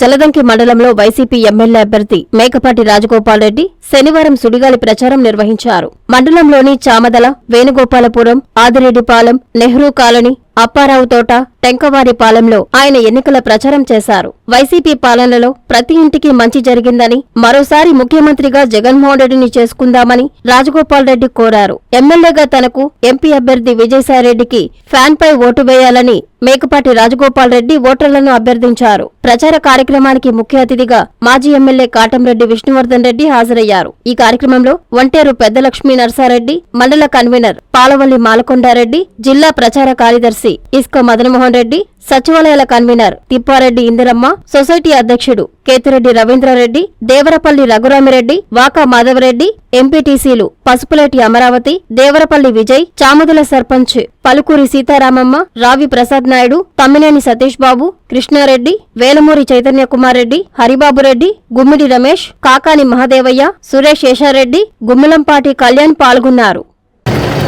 జలదంకి మండలంలో YCP MLA అభ్యర్థి మేకపాటి రాజగోపాల్ రెడ్డి శనివారం సుడిగాలి ప్రచారం నిర్వహించారు. మండలంలోని చామదల వేణుగోపాలపురం ఆదిరెడ్డిపాలెం నెహ్రూ కాలనీ అప్పారావు తోట టెంకవారిపాలెంలో ఆయన ఎన్నికల ప్రచారం చేశారు. వైసీపీ పాలనలో ప్రతి ఇంటికి మంచి జరిగిందని మరోసారి ముఖ్యమంత్రిగా జగన్మోహన్ రెడ్డిని చేసుకుందామని రాజగోపాల్ రెడ్డి కోరారు. ఎమ్మెల్యేగా తనకు ఎంపీ అభ్యర్థి విజయసాయిరెడ్డికి ఫ్యాన్ పై ఓటు వేయాలని మేకపాటి రాజగోపాల్ రెడ్డి ఓటర్లను అభ్యర్థించారు. ప్రచార కార్యక్రమానికి ముఖ్య అతిథిగా మాజీ ఎమ్మెల్యే కాటంరెడ్డి విష్ణువర్ధన్ రెడ్డి హాజరయ్యారు. ఈ కార్యక్రమంలో ఒంటేరు పెద్దలక్ష్మీ నరసారెడ్డి మండల కన్వీనర్ పాలవల్లి మాలకొండారెడ్డి జిల్లా ప్రచార కార్యదర్శి ఇస్క మదనమోహన్ రెడ్డి సచివాలయాల కన్వీనర్ తిప్పారెడ్డి ఇందిరమ్మ సొసైటీ అధ్యక్షుడు కేతిరెడ్డి రవీంద్రారెడ్డి దేవరపల్లి రఘురామిరెడ్డి వాకా మాధవరెడ్డి ఎంపీటీసీలు పసుపులేటి అమరావతి దేవరపల్లి విజయ్ చామదుల సర్పంచ్ పలుకూరి సీతారామమ్మ రావి ప్రసాద్ నాయుడు తమ్మినేని సతీష్ బాబు కృష్ణారెడ్డి వేలమూరి చైతన్య కుమార్ రెడ్డి హరిబాబురెడ్డి గుమ్మిడి రమేష్ కాకాని మహదేవయ్య సురేష్ శేషారెడ్డి గుమ్మిలంపాటి కళ్యాణ్ పాల్గొన్నారు.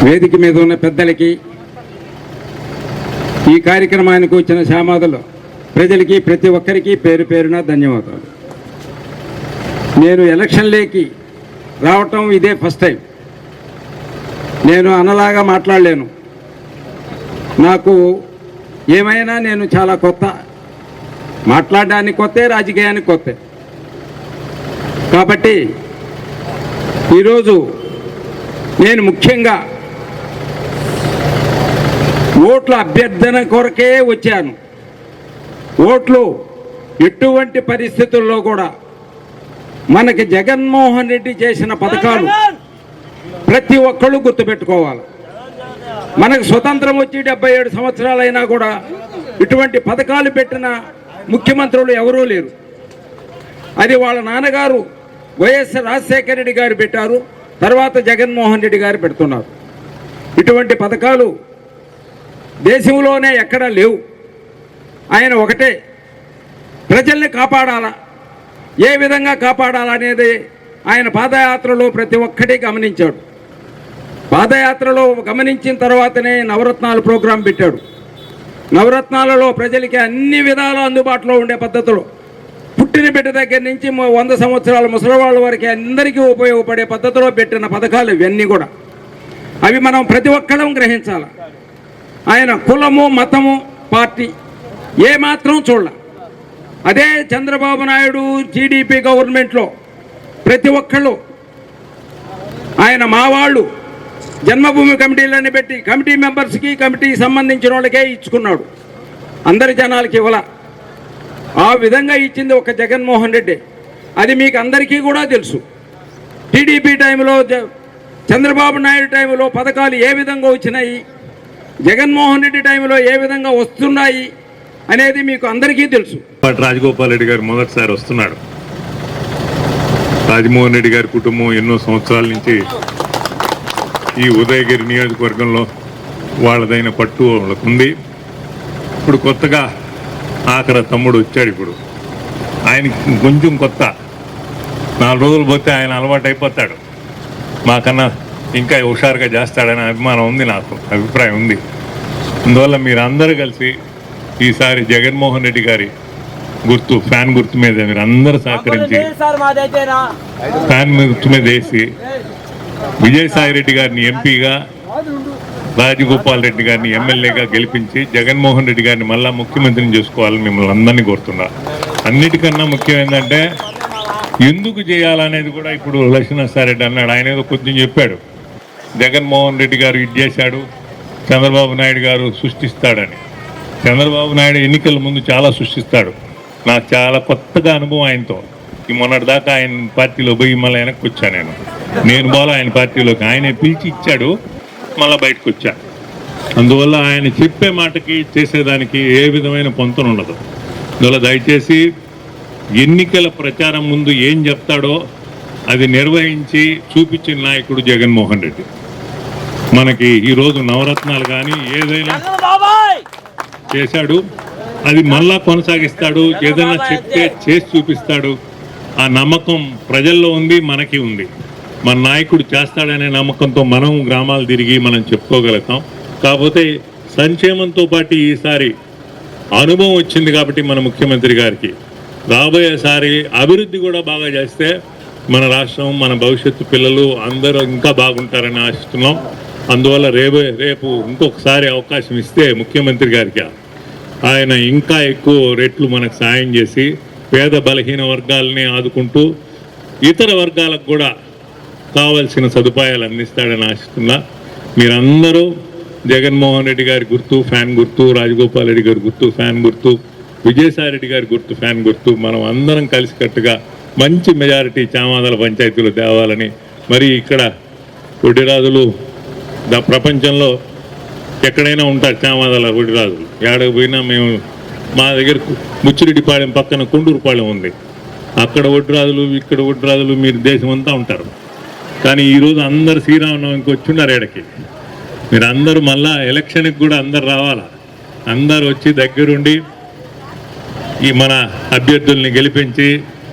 వేదిక మీద ఉన్న పెద్దలకి ఈ కార్యక్రమానికి వచ్చిన శ్యామాదులు ప్రజలకి ప్రతి ఒక్కరికి పేరు పేరున ధన్యవాదాలు. నేను ఎలక్షన్లేకి రావటం ఇదే ఫస్ట్ టైం. నేను అనలాగా మాట్లాడలేను. నాకు ఏమైనా నేను చాలా కొత్త మాట్లాడడానికి కొత్తే రాజకీయానికి కొత్తే. కాబట్టి ఈరోజు నేను ముఖ్యంగా ఓట్ల అభ్యర్థన కొరకే వచ్చాను. ఓట్లు ఎటువంటి పరిస్థితుల్లో కూడా మనకి జగన్మోహన్ రెడ్డి చేసిన పథకాలు ప్రతి ఒక్కళ్ళు గుర్తుపెట్టుకోవాలి. మనకు స్వతంత్రం వచ్చి డెబ్బై ఏడు సంవత్సరాలైనా కూడా ఇటువంటి పథకాలు పెట్టిన ముఖ్యమంత్రులు ఎవరూ లేరు. అది వాళ్ళ నాన్నగారు వైఎస్ రాజశేఖర రెడ్డి గారు పెట్టారు తర్వాత జగన్మోహన్ రెడ్డి గారు పెడుతున్నారు. ఇటువంటి పథకాలు దేశంలోనే ఎక్కడా లేవు. ఆయన ఒకటే. ప్రజల్ని కాపాడాలా? ఏ విధంగా కాపాడాలనేది ఆయన పాదయాత్రలో ప్రతి ఒక్కటి గమనించాడు. పాదయాత్రలో గమనించిన తర్వాతనే నవరత్నాలు ప్రోగ్రాం పెట్టాడు. నవరత్నాలలో ప్రజలకి అన్ని విధాలు అందుబాటులో ఉండే పద్ధతులు పుట్టిన బిడ్డ దగ్గర నుంచి వంద సంవత్సరాల ముసలివాళ్ళ వరకు అందరికీ ఉపయోగపడే పద్ధతిలో పెట్టిన పథకాలు ఇవన్నీ కూడా. అవి మనం ప్రతి ఒక్కరం గ్రహించాలి? ఆయన కులము మతము పార్టీ ఏమాత్రం చూడాల. అదే చంద్రబాబు నాయుడు టీడీపీ గవర్నమెంట్లో ప్రతి ఒక్కళ్ళు ఆయన మావాళ్ళు జన్మభూమి కమిటీలన్నీ పెట్టి కమిటీ మెంబర్స్కి కమిటీకి సంబంధించిన వాళ్ళకే ఇచ్చుకున్నాడు. అందరి జనాలకి ఇవ్వాల? ఆ విధంగా ఇచ్చింది ఒక జగన్మోహన్ రెడ్డి. అది మీకు అందరికీ కూడా తెలుసు. టీడీపీ టైంలో చంద్రబాబు నాయుడు టైంలో పథకాలు ఏ విధంగా వచ్చినాయి? జగన్మోహన్ రెడ్డి టైంలో ఏ విధంగా వస్తున్నాయి అనేది మీకు అందరికీ తెలుసు. రాజగోపాల్ రెడ్డి గారు మొదటిసారి వస్తున్నాడు. రాజమోహన్ రెడ్డి గారి కుటుంబం ఎన్నో సంవత్సరాల నుంచి ఈ ఉదయగిరి నియోజకవర్గంలో వాళ్ళదైన పట్టు వాళ్ళకు ఉంది. ఇప్పుడు కొత్తగా ఆఖర తమ్ముడు వచ్చాడు ఇప్పుడు. ఆయన కొంచెం కొత్త. నాలుగు రోజులు పోతే ఆయన అలవాటు అయిపోతాడు మాకన్నా ఇంకా హుషారుగా చేస్తాడనే అభిమానం ఉంది నాకు అభిప్రాయం ఉంది. అందువల్ల మీరు అందరూ కలిసి ఈసారి జగన్మోహన్ రెడ్డి గారి గుర్తు ఫ్యాన్ గుర్తు మీద మీరు అందరూ సహకరించి ఫ్యాన్ గుర్తు మీద వేసి విజయసాయి రెడ్డి గారిని ఎంపీగా రాజగోపాల్ రెడ్డి గారిని ఎమ్మెల్యేగా గెలిపించి జగన్మోహన్ రెడ్డి గారిని మళ్ళా ముఖ్యమంత్రిని చేసుకోవాలని మిమ్మల్ని అందరినీ కోరుతున్నా. అన్నిటికన్నా ముఖ్యం ఏంటంటే ఎందుకు చేయాలనేది కూడా ఇప్పుడు లక్ష్మణసారెడ్డి అన్నాడు. ఆయన ఏదో కొంచెం చెప్పాడు. జగన్మోహన్ రెడ్డి గారు ఇది చేశాడు చంద్రబాబు నాయుడు గారు సృష్టిస్తాడని. చంద్రబాబు నాయుడు ఎన్నికల ముందు చాలా సృష్టిస్తాడు. నాకు చాలా కొత్తగా అనుభవం ఆయనతో. ఈ మొన్నటి దాకా ఆయన పార్టీలో పోయి మళ్ళీ వెనక్కి వచ్చాను నేను. నేను పోలా ఆయన పార్టీలోకి. ఆయనే పిలిచి ఇచ్చాడు మళ్ళీ బయటకు వచ్చా. అందువల్ల ఆయన చెప్పే మాటకి చేసేదానికి ఏ విధమైన పొంతన ఉండదు. అందువల్ల దయచేసి ఎన్నికల ప్రచారం ముందు ఏం చెప్తాడో అది నిర్వహించి చూపించిన నాయకుడు జగన్మోహన్ రెడ్డి. మనకి ఈరోజు నవరత్నాలు కానీ ఏదైనా చేశాడు అది మళ్ళా కొనసాగిస్తాడు ఏదైనా చెప్తే చేసి చూపిస్తాడు. ఆ నమ్మకం ప్రజల్లో ఉంది మనకి ఉంది. మన నాయకుడు చేస్తాడనే నమ్మకంతో మనం గ్రామాలు తిరిగి మనం చెప్పుకోగలుగుతాం. కాకపోతే సంక్షేమంతో పాటు ఈసారి అనుభవం వచ్చింది కాబట్టి మన ముఖ్యమంత్రి గారికి. రాబోయేసారి అభివృద్ధి కూడా బాగా చేస్తే మన రాష్ట్రం మన భవిష్యత్తు పిల్లలు అందరూ ఇంకా బాగుంటారని ఆశిస్తున్నాం. అందువల్ల రేపు రేపు ఇంకొకసారి అవకాశం ఇస్తే ముఖ్యమంత్రి గారికి ఆయన ఇంకా ఎక్కువ రెట్లు మనకు సాయం చేసి పేద బలహీన వర్గాలని ఆదుకుంటూ ఇతర వర్గాలకు కూడా కావలసిన సదుపాయాలు అందిస్తాడని ఆశిస్తున్నా. మీరందరూ జగన్మోహన్ రెడ్డి గారి గుర్తు ఫ్యాన్ గుర్తు రాజగోపాల్ రెడ్డి గారి గుర్తు ఫ్యాన్ గుర్తు విజయసాయి రెడ్డి గారి గుర్తు ఫ్యాన్ గుర్తు మనం అందరం కలిసికట్టుగా మంచి మెజారిటీ చామాదల పంచాయతీలు తేవాలని మరి ఇక్కడ కొడ్డిరాజులు ప్రపంచంలో ఎక్కడైనా ఉంటారు శ్యామాదాల ఒడిరాజులు ఏడకు పోయినా మేము మా దగ్గర ముచ్చిరెడ్డిపాళెం పక్కన కొండూరుపాళెం ఉంది. అక్కడ ఒడ్రాజులు ఇక్కడ ఒడ్రాజులు మీరు దేశం అంతా ఉంటారు. కానీ ఈరోజు అందరు శ్రీరామనవమికి వచ్చిండారు ఏడకి మీరు అందరూ మళ్ళా ఎలక్షన్కి కూడా అందరు రావాలా? అందరు వచ్చి దగ్గరుండి ఈ మన అభ్యర్థుల్ని గెలిపించి